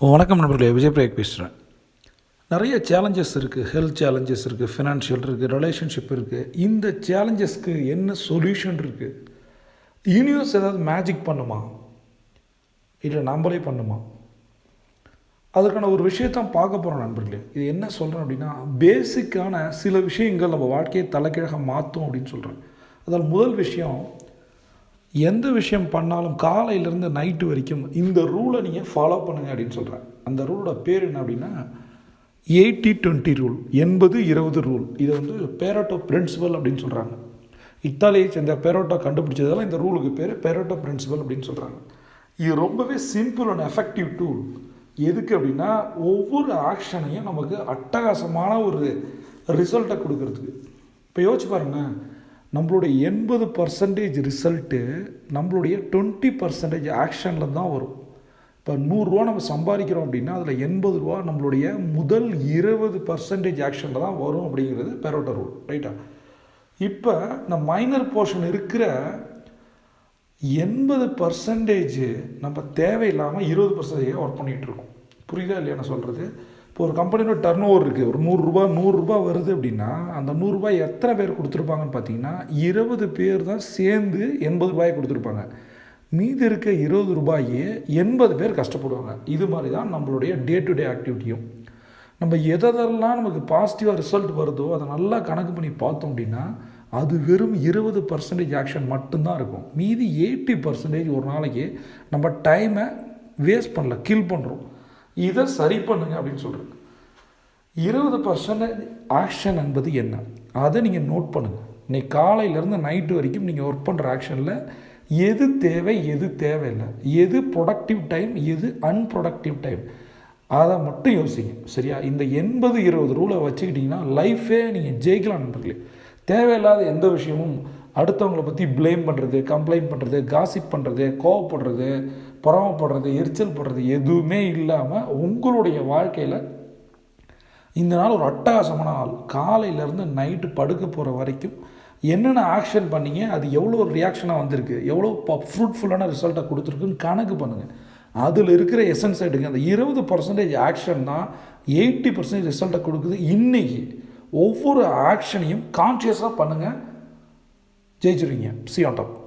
வணக்கம் நண்பர்களே விஜய் பிரேக் பேசுகிறேன் நிறைய சேலஞ்சஸ் இருக்குது ஹெல்த் சேலஞ்சஸ் இருக்குது ஃபினான்ஷியல் இருக்குது ரிலேஷன்ஷிப் இருக்குது இந்த சேலஞ்சஸ்க்கு என்ன சொல்யூஷன் இருக்குது யூனிவர்ஸ் ஏதாவது மேஜிக் பண்ணுமா? இல்லை நம்மளே பண்ணுமா? அதற்கான ஒரு விஷயத்தான் பார்க்க போகிறோம் நண்பர்களே. இது என்ன சொல்கிறேன் அப்படின்னா பேசிக்கான சில விஷயங்கள் நம்ம வாழ்க்கையை தலைக்கீழாக மாற்றும் அப்படின்னு சொல்கிறேன் அதில் முதல் விஷயம் எந்த விஷயம் பண்ணாலும் காலையிலேருந்து நைட்டு வரைக்கும் இந்த ரூலை நீங்கள் ஃபாலோ பண்ணுங்க அப்படின்னு சொல்கிறேன் அந்த ரூலோட பேர் என்ன அப்படின்னா எயிட்டி டுவெண்ட்டி ரூல் எண்பது இருபது ரூல் இதை வந்து பேரோட்டோ பிரின்சிபல் அப்படின்னு சொல்கிறாங்க இத்தாலியை சேர்ந்த பேரோட்டோ கண்டுபிடிச்சதால இந்த ரூலுக்கு பேர் பேரோட்டோ பிரின்சிபல் அப்படின்னு சொல்கிறாங்க இது ரொம்பவே சிம்பிள் அண்ட் எஃபெக்டிவ் டூல் எதுக்கு அப்படின்னா ஒவ்வொரு ஆக்ஷனையும் நமக்கு அட்டகாசமான ஒரு ரிசல்ட்டை கொடுக்கறதுக்கு. இப்போ யோசிச்சு பாருங்களேன் நம்மளுடைய எண்பது பர்சன்டேஜ் ரிசல்ட்டு நம்மளுடைய டுவெண்ட்டி பர்சன்டேஜ் ஆக்ஷனில் தான் வரும். இப்போ நூறுரூவா நம்ம சம்பாதிக்கிறோம் அப்படின்னா அதில் எண்பது ரூபா நம்மளுடைய முதல் இருபது பர்சன்டேஜ் ஆக்ஷனில் தான் வரும் அப்படிங்கிறது பெரோட்டா ரூல் ரைட்டா இப்போ இந்த மைனர் போர்ஷன் இருக்கிற எண்பது பர்சன்டேஜ் நம்ம தேவையில்லாமல் இருபது பர்சன்டேஜாக ஒர்க் பண்ணிகிட்டு இருக்கோம். புரியுதா இல்லையா நான் சொல்கிறது இப்போ ஒரு கம்பெனியோட டர்ன் ஓவர் இருக்குது ஒரு நூறுரூபா நூறுரூபா வருது அப்படின்னா அந்த நூறுரூபா எத்தனை பேர் கொடுத்துருப்பாங்கன்னு பார்த்தீங்கன்னா இருபது பேர் தான் சேர்ந்து எண்பது ரூபாயை கொடுத்துருப்பாங்க. மீதி இருக்க இருபது ரூபாயே எண்பது பேர் கஷ்டப்படுவாங்க. இது மாதிரி தான் நம்மளுடைய டே டு டே ஆக்டிவிட்டியும் நம்ம எதெல்லாம் நமக்கு பாசிட்டிவாக ரிசல்ட் வருதோ அதை நல்லா கணக்கு பண்ணி பார்த்தோம் அப்படின்னா அது வெறும் இருபது பர்சன்டேஜ் ஆக்ஷன் மட்டும்தான் இருக்கும். மீதி எயிட்டி பர்சன்டேஜ் ஒரு நாளைக்கு நம்ம டைமை வேஸ்ட் பண்ணல கில் பண்ணுறோம் இதை சரி பண்ணுங்க அப்படின்னு சொல்கிறேன் இருபது பர்சன்டேஜ் ஆக்ஷன் என்பது என்ன? அதை நீங்கள் நோட் பண்ணுங்கள் இன்றைக்கி காலையிலேருந்து நைட்டு வரைக்கும் நீங்கள் ஒர்க் பண்ணுற ஆக்ஷனில் எது தேவை எது தேவையில்லை. எது ப்ரொடக்டிவ் டைம் எது அன்ப்ரொடக்டிவ் டைம் அதை மட்டும் யோசிங்க. சரியா? இந்த எண்பது இருபது ரூலை வச்சுக்கிட்டிங்கன்னா லைஃபே நீங்கள் ஜெயிக்கலாம் நண்பர்களே. தேவையில்லாத எந்த விஷயமும் அடுத்தவங்களை பற்றி ப்ளேம் பண்ணுறது கம்ப்ளைண்ட் பண்ணுறது காசிப் பண்ணுறது கோவப்படுறது பொறாமப்படுறது எரிச்சல் படுறது எதுவுமே இல்லாமல் உங்களுடைய வாழ்க்கையில் இந்த நாள் ஒரு அட்டகாசமான நாள். காலையிலேருந்து நைட்டு படுக்க போகிற வரைக்கும் என்னென்ன ஆக்ஷன் பண்ணீங்க அது எவ்வளோ ரியாக்ஷனாக வந்திருக்கு எவ்வளோ ப ஃப்ரூட்ஃபுல்லான ரிசல்ட்டை கொடுத்துருக்குன்னு கணக்கு பண்ணுங்கள் அதில் இருக்கிற எசன்ஸ் எடுங்க. அந்த இருபது பர்சன்டேஜ் ஆக்ஷன் தான் எயிட்டி பர்சன்டேஜ் ரிசல்ட்டை கொடுக்குது இன்றைக்கி ஒவ்வொரு ஆக்ஷனையும் கான்ஷியஸாக பண்ணுங்கள் ജയിച്ചിരിക്കുക സി ഓൺ ടോപ്പ്